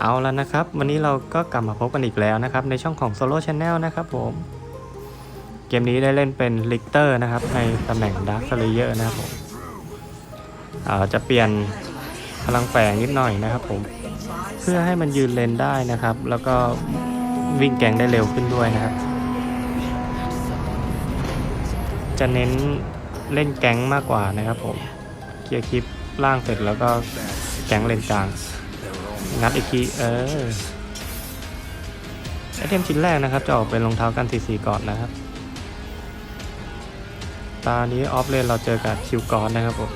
เอาแล้วนะครับ วันนี้เราก็กลับมาพบกันอีกแล้วนะครับ ในช่องของ Solo Channel นะครับผม เกมนี้ได้เล่นเป็นลิกเตอร์นะครับ ในตำแหน่ง Dark Slayer นะครับผมจะเปลี่ยนพลังแฝงนิดหน่อยนะครับผม เพื่อให้มันยืนเลนได้นะครับ แล้วก็วิ่งแกงได้เร็วขึ้นด้วยนะครับ จะเน้นเล่นแก๊งมากกว่านะครับผม เคลียร์คลิปล่างเสร็จแล้วก็แก๊งเลนกลาง งัดอีกทีเออไอเทมชิ้นแรกนะครับ จะออกเป็นรองเท้ากันซีซีก่อนนะครับ ตานี้ออฟเลนเราเจอกับคิวกอนนะครับผม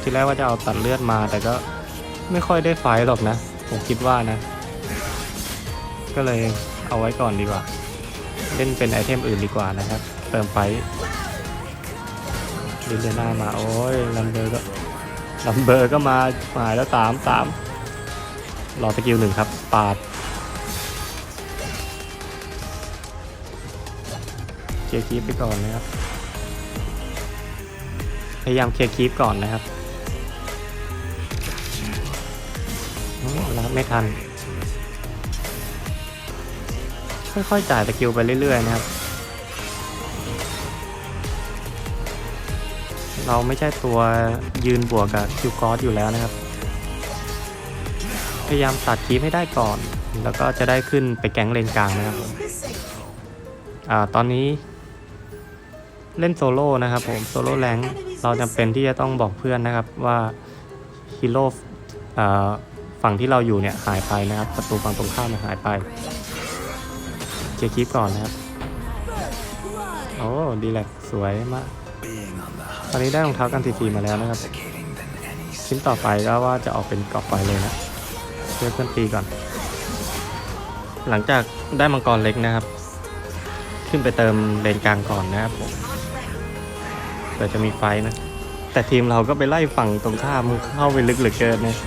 ทีแรกว่าจะเอาตัดเลือดมาแต่ก็ไม่ค่อยได้ไฟหรอกนะ ผมคิดว่านะ ก็เลยเอาไว้ก่อนดีกว่า เล่นเป็นไอเทมอื่นดีกว่านะครับ เติมไฟลิเดน่ามา โอ้ยลัมเบอร์ก็ลัมเบอร์ก็มามาแล้วสามสาม รอสกิลหนึ่งครับ ปาดเคลียร์คีปไปก่อนนะครับ พยายามเคลียร์คีปก่อนนะครับรับไม่ทัน ค่อยๆจ่ายสกิลไปเรื่อยๆนะครับ เราไม่ใช่ตัวยืนบวกกับคิวกอสอยู่แล้วนะครับ ยายามตัดคีปให้ได้ก่อน แล้วก็จะได้ขึ้นไปแก๊งเลนกลางนะครับผมอ่าตอนนี้ เล่นโซโล่นะครับผมโซโล่แรงเราจำเป็นที่จะต้องบอกเพื่อนนะครับว่าฮีโร่ฝั่งที่เราอยู่เนี่ยหายไปนะครับศัตรูฝั่งตรงข้ามเนี่ยหายไปเคลียร์คีปก่อนนะครับโอ้ดีแลกสวยมากตอนนี้ได้รองเท้ากันซีซีมาแล้วนะครับ ชิ้นต่อไปก็ว่าจะออกเป็นกรอบไฟเลยนะ เพื่อเพื่อนตีก่อน หลังจากได้มังกรเล็กนะครับ ขึ้นไปเติมเลนกลางก่อนนะครับผมเดี๋ยวจะมีไฟนะ แต่ทีมเราก็ไปไล่ฝั่งตรงข้ามเข้าไปลึกเหลือเกินเนี่ย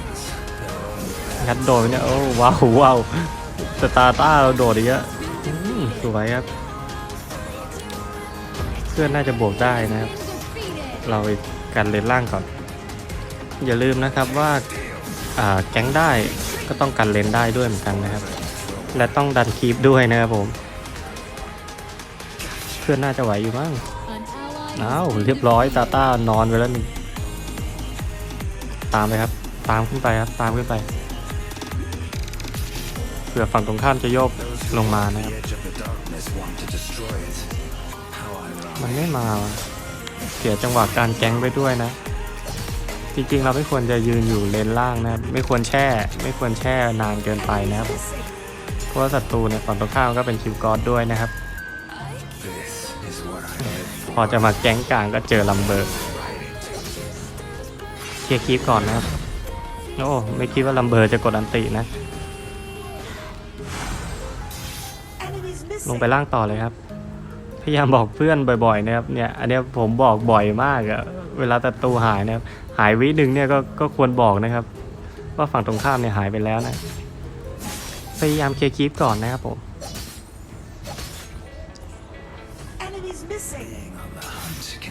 งัดโดนเนี่ยโอ้ว้าวว้าวสตาร์ต้าเราโดดเยอะสวยครับ เพื่อนน่าจะบวกได้นะครับ เราไปกันเลนล่างก่อน อย่าลืมนะครับว่าอ่าแก๊งได้ ก็ต้องกันเลนได้ด้วยเหมือนกันนะครับ และต้องดันคีปด้วยนะครับผม เพื่อนน่าจะไหวอยู่มั้งอ้าวเรียบร้อยตาต้านอนไปแล้วหนึ่งตามไปครับ ตามขึ้นไปครับ ตามขึ้นไปเผื่อฝั่งตรงข้ามจะโยกลงมานะครับ มันไม่มา เสียจังหวะการแก๊งไปด้วยนะ จริงๆ เราไม่ควรจะยืนอยู่เลนล่างนะครับ ไม่ควรแช่ ไม่ควรแช่นานเกินไปนะครับ เพราะว่าศัตรูเนี่ยฝั่งตรงข้ามก็เป็นคิวกอดด้วยนะครับ พอจะมาแก๊งกลางก็เจอลัมเบอร์เคลียร์คีปก่อนนะครับ โอ้ไม่คิดว่าลัมเบอร์จะกดอันตินะ ลงไปล่างต่อเลยครับ พยายามบอกเพื่อนบ่อยๆนะครับ เนี่ย อันนี้ผมบอกบ่อยมากอะ เวลาศัตรูหายนะครับหายวิหนึ่งเนี่ยก็ก็ควรบอกนะครับ ว่าฝั่งตรงข้ามเนี่ยหายไปแล้วนะพยายามเคลียร์คีปก่อนนะครับผม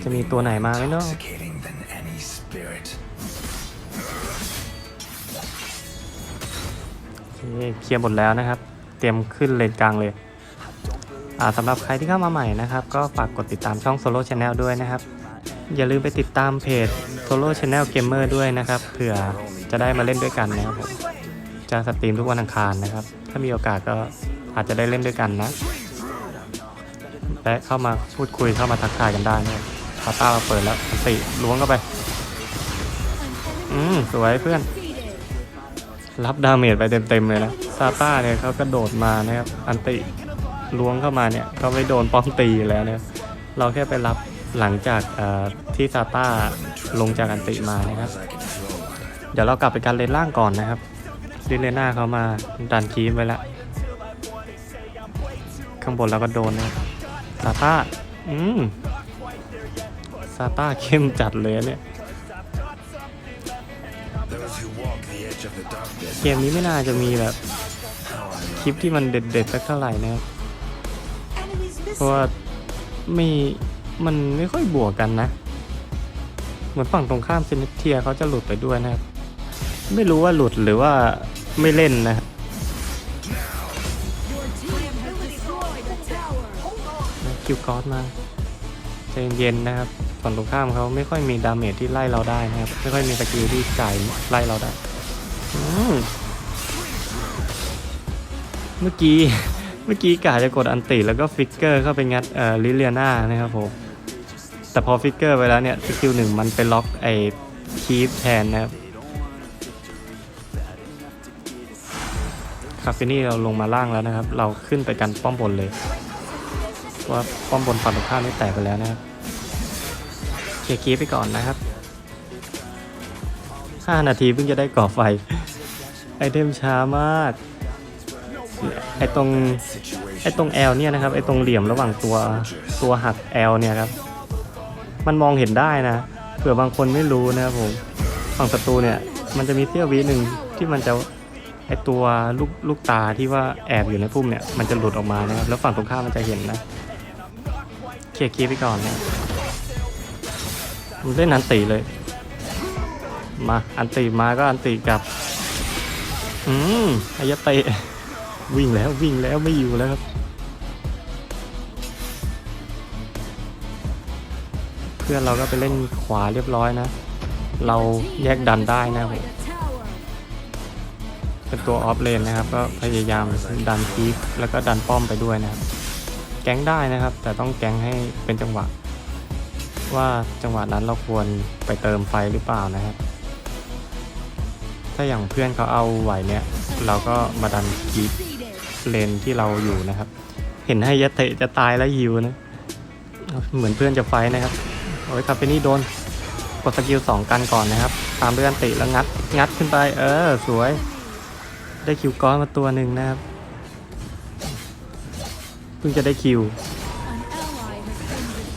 จะมีตัวไหนมาไหมเนาะโอเคเคลียร์หมดแล้วนะครับ เตรียมขึ้นเลนกลางเลยอ่าสำหรับใครที่เข้ามาใหม่นะครับ ก็ฝากกดติดตามช่อง Solo Channel ด้วยนะครับ อย่าลืมไปติดตามเพจ Solo Channel Gamer ด้วยนะครับ เผื่อจะได้มาเล่นด้วยกันนะครับผมจะสตรีมทุกวันอังคารนะครับ ถ้ามีโอกาสก็อาจจะได้เล่นด้วยกันนะ และเข้ามาพูดคุยเข้ามาทักทายกันได้นะครับพาต้ามาเปิดแล้วอันติล้วงเข้าไป อืมสวยเพื่อน รับดาเมจไปเต็มๆเลยนะซาต้าเนี่ยเขากระโดดมานะครับ อันติล้วงเข้ามาเนี่ยเขาไม่โดนป้อมตีอยู่แล้วเนี่ย เราแค่ไปรับ หลังจากที่ซาต้าลงจากอันติมานะครับ เดี๋ยวเรากลับไปการเลนล่างก่อนนะครับดิเลน่าเขามาดันคีมไว้แล้วข้างบนเราก็โดนนะซาต้าอืมซาต้าเข้มจัดเลยเนี่ยเกมนี้ไม่น่าจะมีแบบคลิปที่มันเด็ดๆสักเท่าไหร่นะครับเพราะว่าไม่ มันไม่ค่อยบวกกันนะ เหมือนฝั่งตรงข้ามเซนเทียเขาจะหลุดไปด้วยนะครับ ไม่รู้ว่าหลุดหรือว่าไม่เล่นนะคิวกอสมาใจเย็นนะครับฝั่งตรงข้ามเขาไม่ค่อยมีดาเมจที่ไล่เราได้นะครับ ไม่ค่อยมีสกิลที่จ่ายไล่เราได้เมื่อกี้เมื่อกี้กาจะกดอันติแล้วก็ฟิกเกอร์เข้าไปงัดเอ่อลิเลียนานะครับผม แต่พอฟิกเกอร์ไปแล้วเนี่ยสกิลหนึ่งมันไปล็อกไอ้คีฟแทนนะครับคาเฟนี่เราลงมาล่างแล้วนะครับ เราขึ้นไปกันป้อมบนเลยว่าป้อมบนฝั่งตรงข้ามนี่แตกไปแล้วนะครับเคลียร์คีฟไปก่อนนะครับ 5 นาทีเพิ่งจะได้ก่อไฟ ไอเทมช้ามากไอตรงไอตรงแอลเนี่ยนะครับ ไอตรงเหลี่ยมระหว่างตัวตัวหักแอลเนี่ยครับ มันมองเห็นได้นะเผื่อบางคนไม่รู้นะครับผมฝั่งศัตรูเนี่ยมันจะมีเสี้ยววิหนึ่งที่มันจะไอตัวลูกลูกตาที่ว่าแอบอยู่ในพุ่มเนี่ยมันจะหลุดออกมานะครับแล้วฝั่งตรงข้ามมันจะเห็นนะเคลียร์คีไปก่อนเนี่ยมันเล่นอันตีเลย มาอันตีมาก็อันตีกลับ อืมอายะเตะวิ่งแล้ววิ่งแล้วไม่อยู่แล้วครับ เพื่อนเราก็ไปเล่นขวาเรียบร้อยนะ เราแยกดันได้นะครับผมเป็นตัวออฟเลนนะครับ ก็พยายามดันคีฟแล้วก็ดันป้อมไปด้วยนะครับ แก๊งได้นะครับ แต่ต้องแก๊งให้เป็นจังหวะ ว่าจังหวะนั้นเราควรไปเติมไฟหรือเปล่านะครับถ้าอย่างเพื่อนเขาเอาไหวเนี่ย เราก็มาดันคีฟเลนที่เราอยู่นะครับ เห็นให้ยะเตะจะตายแล้วยิวนะ เหมือนเพื่อนจะไฟนะครับ โอ้ยคาเฟนี่โดน กดสกิลสองกันก่อนนะครับ ตามด้วยอันติแล้วงัด งัดขึ้นไป เออ สวย ได้คิวก้อนมาตัวหนึ่งนะครับ เพิ่งจะได้คิว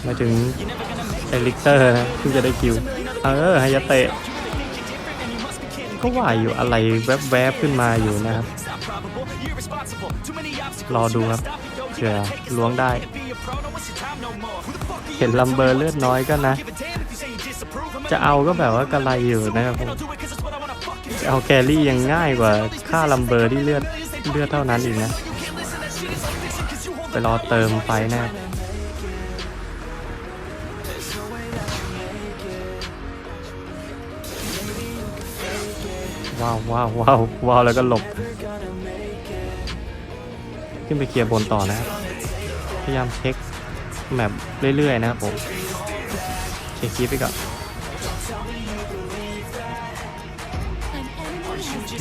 มาถึงเอลิกเตอร์นะเพิ่งจะได้คิว เออไฮยาเตะก็ว่าอยู่อะไรแวบๆขึ้นมาอยู่นะครับ รอดูครับเผื่อล้วงได้ เห็นลัมเบอร์เลือดน้อยก็นะ จะเอาก็แบบว่ากระไรอยู่นะครับผมจะเอาแครี่ยังง่ายกว่าค่าลัมเบอร์ที่เลือดเลือดเท่านั้นอีกนะ ไปรอเติมไฟนะว้าวว้าวว้าวว้าวแล้วก็หลบ ขึ้นไปเคลียร์บนต่อนะครับ ยายามเช็คแมปเรื่อยๆนะครับผมเช็คคีย์ไปก่อน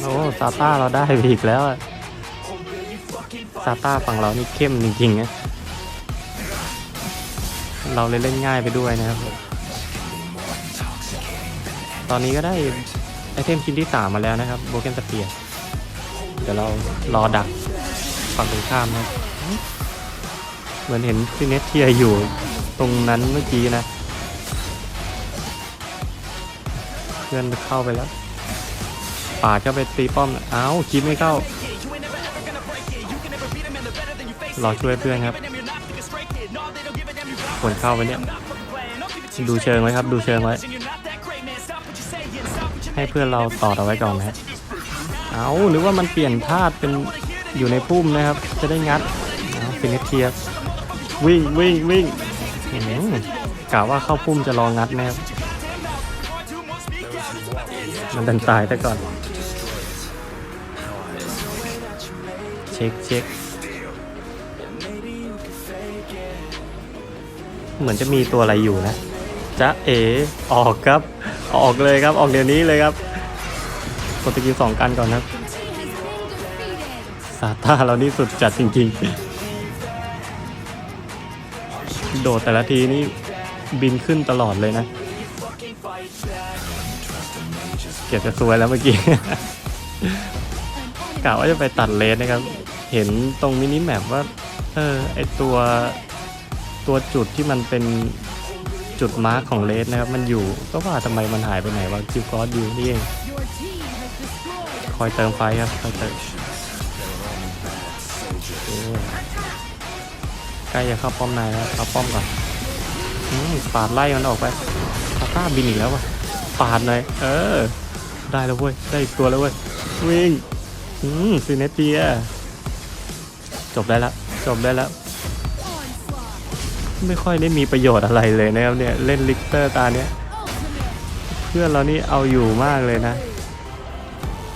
โอ้ซาต้าเราได้ไปอีกแล้วซาต้าฝั่งเรานี่เข้มจริงๆนะเราเลยเล่นง่ายไปด้วยนะครับผมตอนนี้ก็ได้ไอเทมชิ้นที่ 3 มาแล้วนะครับโบเกนสเปียเดี๋ยวเรารอดักฝั่งตรงข้ามนะ เหมือนเห็นซิเนสเทียอยู่ตรงนั้นเมื่อกี้นะ เพื่อนเข้าไปแล้วป่าดเข้าไปตีป้อมเอ้าคิดไม่เข้ารอช่วยเพื่อนครับควรเข้าไปเนี่ย ดูเชิงไว้ครับ ดูเชิงไว้ ให้เพื่อนเราต่อเอาไว้ก่อนนะเอาหรือว่ามันเปลี่ยนธาตุเป็นอยู่ในพุ่มนะครับ จะได้งัดเอาฟินิเทีย วิ่งวิ่งวิ่งอื้อหือกะว่าเข้าพุ่มจะรองัดแน่มันดันตายแต่ก่อน เช็คเช็คเหมือนจะมีตัวอะไรอยู่นะจะเอออกครับ ออกเลยครับออกเดี๋ยวนี้เลยครับกดตะกี้สองกันก่อนครับ ซาต้าเรานี่สุดจัดจริงๆ โดดแต่ละทีนี่บินขึ้นตลอดเลยนะ เก็บจะสวยแล้วเมื่อกี้กะว่าจะไปตัดเลนนะครับ เห็นตรงมินิแมปว่า เออไอตัวตัวจุดที่มันเป็นจุดมาร์กของเลสนะครับ มันอยู่ก็ว่าทำไมมันหายไปไหนวะคิวกอสอยู่นี่เอง คอยเติมไฟครับคอยเติม ล้จะเข้าป้อมนายแล้วเอาป้อมก่อนอืมปาดไล่มันออกไปตาต้าบินอีกแล้ววะปาดหน่อยเออ ได้แล้วเว้ยได้อีกตัวแล้วเว้ยวิ่งอืมซีเนเตียจบได้ล้วจบได้ล้วไม่ค่อยได้มีประโยชน์อะไรเลยนะครับเนี่ยเล่นลิกเตอร์ตาเนี้ยเพื่อนเรานี่เอาอยู่มากเลยนะ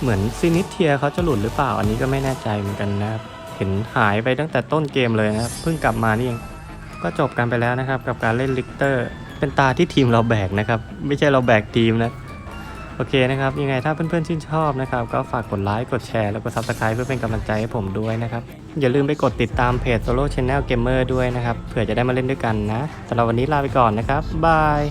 เหมือนซินิเทียเขาจะหลุดหรือเปล่าอันนี้ก็ไม่แน่ใจเหมือนกันนะครับ ห็นหายไปตั้งแต่ต้นเกมเลยนะครับเพิ่งกลับมานี่เองก็จบกันไปแล้วนะครับ กับการเล่นลิกเตอร์ เป็นตาที่ทีมเราแบกนะครับ ไม่ใช่เราแบกทีมนะ โอเคนะครับ ยังไงถ้าเพื่อนๆชื่นชอบนะครับ ก็ฝากกดไลค์กดแชร์แล้วก็ Subscribe เพื่อเป็นกำลังใจให้ผมด้วยนะครับ อย่าลืมไปกดติดตามเพจ Solo Channel Gamer ด้วยนะครับเผื่อจะได้มาเล่นด้วยกันนะสำหรับวันนี้ลาไปก่อนนะครับบาย